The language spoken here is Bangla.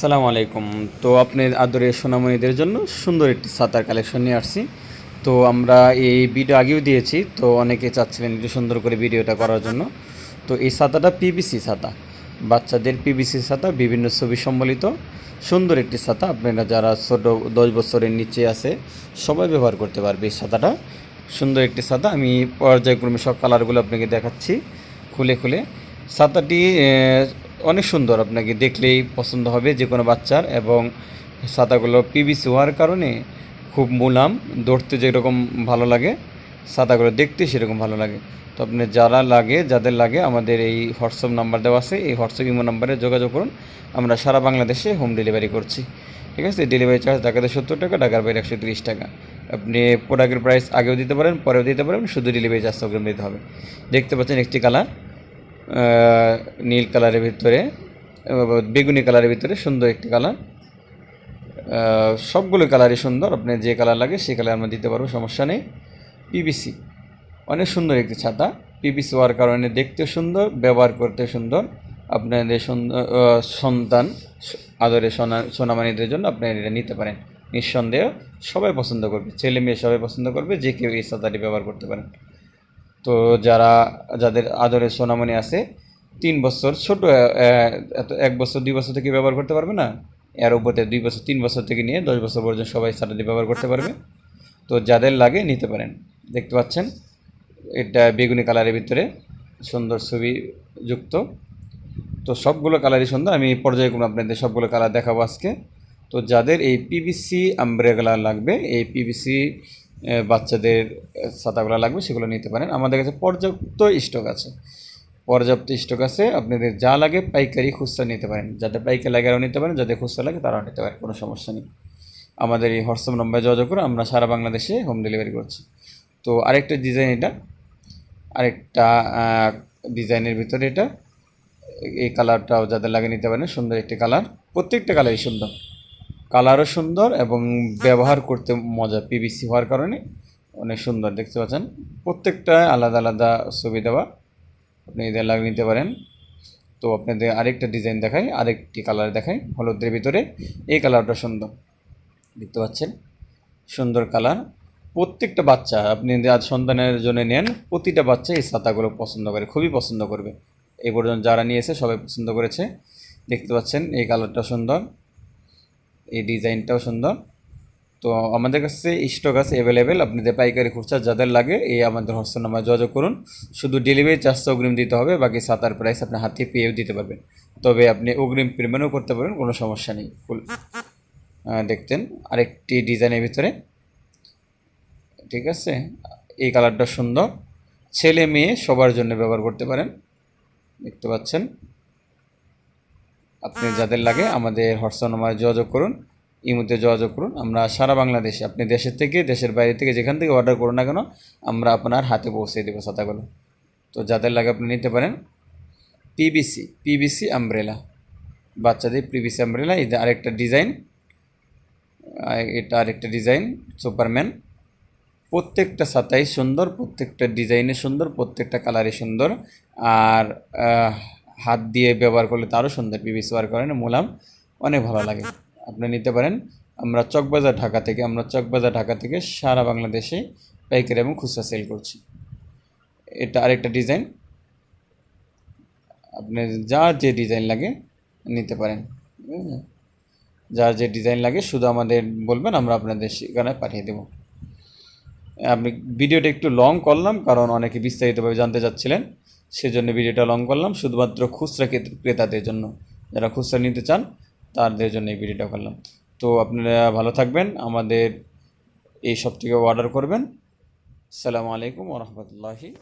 সালাম আলাইকুম। তো আপনি আদরের সোনামণিদের জন্য সুন্দর একটি সাঁতার কালেকশন নিয়ে আসছি। তো আমরা এই ভিডিও আগেও দিয়েছি তো অনেকে চাচ্ছিলেন একটু সুন্দর করে ভিডিওটা করার জন্য। তো এই ছাতাটা পিবিসি ছাতা। বাচ্চাদের পিবিসি ছাতা বিভিন্ন ছবি সম্বলিত সুন্দর একটি ছাতা। আপনারা যারা ছোট দশ বছরের নিচে আছে সবাই ব্যবহার করতে পারবে এই ছাতাটা। সুন্দর একটি ছাতা। আমি পর্যায়ক্রমে সব কালারগুলো আপনাকে দেখাচ্ছি খুলে খুলে। আহ, অনেক সুন্দর আপনাকে দেখলেই পছন্দ হবে যে কোনো বাচ্চার, এবং ছাতাগুলো পিভিসি হওয়ার কারণে খুব মুলাম, দৌড়তে যেরকম ভালো লাগে ছাতাগুলো দেখতে সেরকম ভালো লাগে। তো আপনি যারা লাগে, যাদের লাগে, আমাদের এই হোয়াটসঅ্যাপ নাম্বার দেওয়া আছে, এই হোয়াটসঅ্যাপ ইমো নাম্বারে যোগাযোগ করুন। আমরা সারা বাংলাদেশে হোম ডেলিভারি করছি। ঠিক আছে? ডেলিভারি চার্জ ঢাকাতে সত্তর টাকা, ঢাকার বাইরে একশো তিরিশ টাকা। আপনি প্রোডাক্টের প্রাইস আগেও দিতে পারেন, পরেও দিতে পারেন, শুধু ডেলিভারি চার্জ অগ্রিম দিতে হবে। দেখতে পাচ্ছেন একটি কালার। নীল কালারের ভিতরে বেগুনি কালারের ভিতরে সুন্দর একটি কালার। সবগুলো কালারই সুন্দর আপনার যে কালার লাগে সেই কালার আমরা দিতে পারব, সমস্যা নেই। পিবিসি অনেক সুন্দর একটি ছাতা। পিবিসি হওয়ার কারণে দেখতে সুন্দর, ব্যবহার করতে সুন্দর। আপনাদের সন্তান, আদরে সোনা, সোনামানিদের জন্য আপনারা এটা নিতে পারেন। নিঃসন্দেহে সবাই পছন্দ করবে, ছেলে মেয়ে সবাই পছন্দ করবে, যে কেউ এই ছাতাটি ব্যবহার করতে পারেন। তো যারা, যাদের আদরে সোনামণি আছে, তিন বছর ছোট এক বছর, দুই বছর থেকে ব্যবহার করতে পারবে না? এর উপরে দুই বছর, তিন বছর থেকে নিয়ে দশ বছর পর্যন্ত সবাই সাটাটি ব্যবহার করতে পারবে। তো যাদের লাগে নিতে পারেন। দেখতে পাচ্ছেন, এটা বেগুনি কালারের ভিতরে সুন্দর ছবি যুক্ত। তো সবগুলো কালারই সুন্দর। আমি পর্যায়ক্রমে আপনাদের সবগুলো কালার দেখাবো আজকে। তো যাদের এই পিভিসি আমব্রেগলা লাগবে, এই পিভিসি বাচ্চাদের ছাতাগুলো লাগবে, সেগুলো নিতে পারেন। আমাদের কাছে পর্যাপ্ত স্টক আছে। পর্যাপ্ত স্টক আছে, আপনাদের যা লাগে পাইকারি খুচরা নিতে পারেন। যাদের পাইকারি লাগে আরও নিতে পারেন যাদের খুচরা লাগে তারাও নিতে পারেন, কোনো সমস্যা নেই। আমাদের এই হোয়াটসঅ্যাপ নম্বরে যোগাযোগ করে আমরা সারা বাংলাদেশে হোম ডেলিভারি করছি। তো আরেকটা ডিজাইন এটা। আরেকটা ডিজাইনের ভিতরে এটা। এই কালারটাও যাদের লাগে নিতে পারেন, সুন্দর একটি কালার। প্রত্যেকটা কালারই সুন্দর। কালারও সুন্দর এবং ব্যবহার করতে মজা পিভিসি হওয়ার কারণে অনেক সুন্দর, দেখতে পাচ্ছেন? প্রত্যেকটা আলাদা আলাদা ছবি দেওয়া। আপনি এদের লাগিয়ে নিতে পারেন। তো আপনাদের আরেকটা ডিজাইন দেখাই, আরেকটি কালার দেখাই, হলুদের ভিতরে। এই কালারটা সুন্দর, দেখতে পাচ্ছেন? সুন্দর কালার প্রত্যেকটা বাচ্চা, আপনি আজ সন্তানের জন্য নেন, প্রতিটা বাচ্চা এই ছাতাগুলো পছন্দ করে, খুবই পছন্দ করবে। এই পর্যন্ত যারা নিয়েছে, সবাই পছন্দ করেছে। দেখতে পাচ্ছেন, এই কালারটা সুন্দর। এই ডিজাইনটাও সুন্দর। তো আমাদের কাছে স্টক আছে অ্যাভেলেবেল আপনাদের পাইকারি খুচরা যাদের লাগে, এই আমাদের নাম্বার যোগাযোগ করুন। শুধু ডেলিভারি চার্জটা অগ্রিম দিতে হবে, বাকি সাতার প্রাইস আপনি হাতে পেয়েও দিতে পারবেন। তবে আপনি অগ্রিম পেমেন্টও করতে পারবেন কোনো সমস্যা নেই। ফুল দেখতেন আরেকটি ডিজাইনের ভিতরে। ঠিক আছে? এই কালারটা সুন্দর। ছেলে মেয়ে সবার জন্য ব্যবহার করতে পারেন। দেখতে পাচ্ছেন? আপনি যাদের লাগে আমাদের হোয়াটসঅ্যাপ নাম্বারে যোগাযোগ করুন ইমুতে যোগাযোগ করুন। আমরা সারা বাংলাদেশে, আপনি দেশের থেকে, দেশের বাইরে থেকে যেখান থেকে অর্ডার করুন না কেন, আমরা আপনার হাতে পৌঁছে দেবো ছাতাগুলো তো যাদের লাগে আপনি নিতে পারেন। পিবিসি পিবিসি আমব্রেলা বাচ্চাদের পিবিসি আমব্রেলা এটা আরেকটা ডিজাইন এটা আরেকটা ডিজাইন সুপারম্যান প্রত্যেকটা ছাতাই সুন্দর, প্রত্যেকটা ডিজাইনে সুন্দর, প্রত্যেকটা কালারই সুন্দর। আর হাত দিয়ে ব্যবহার করলে তো আরও সুন্দর পিভিসি ব্যবহার করেন, মোলাম অনেক ভালো লাগে। আপনি নিতে পারেন। আমরা চকবাজার ঢাকা থেকে, আমরা চকবাজার ঢাকা থেকে সারা বাংলাদেশে পাইকারি এবং খুচরা সেল করছি। এটা আরেকটা ডিজাইন আপনি যার যে ডিজাইন লাগে নিতে পারেন? যার যে ডিজাইন লাগে শুধু আমাদের বলবেন, আমরা আপনাদের সেখানে পাঠিয়ে দেবো। আপনি ভিডিওটা একটু লং করলাম, কারণ অনেকে বিস্তারিতভাবে জানতে চাচ্ছিলেন। সেজন্য ভিডিওটা লং করলাম। শুধুমাত্র খুচরা ক্রেত- ক্রেতাদের জন্য। যারা খুচরা নিতে চান, তাদের জন্য এই ভিডিওটা করলাম। তো আপনারা ভালো থাকবেন। আমাদের এই সব থেকে অর্ডার করবেন। আসসালামু আলাইকুম রহমতুল্লাহি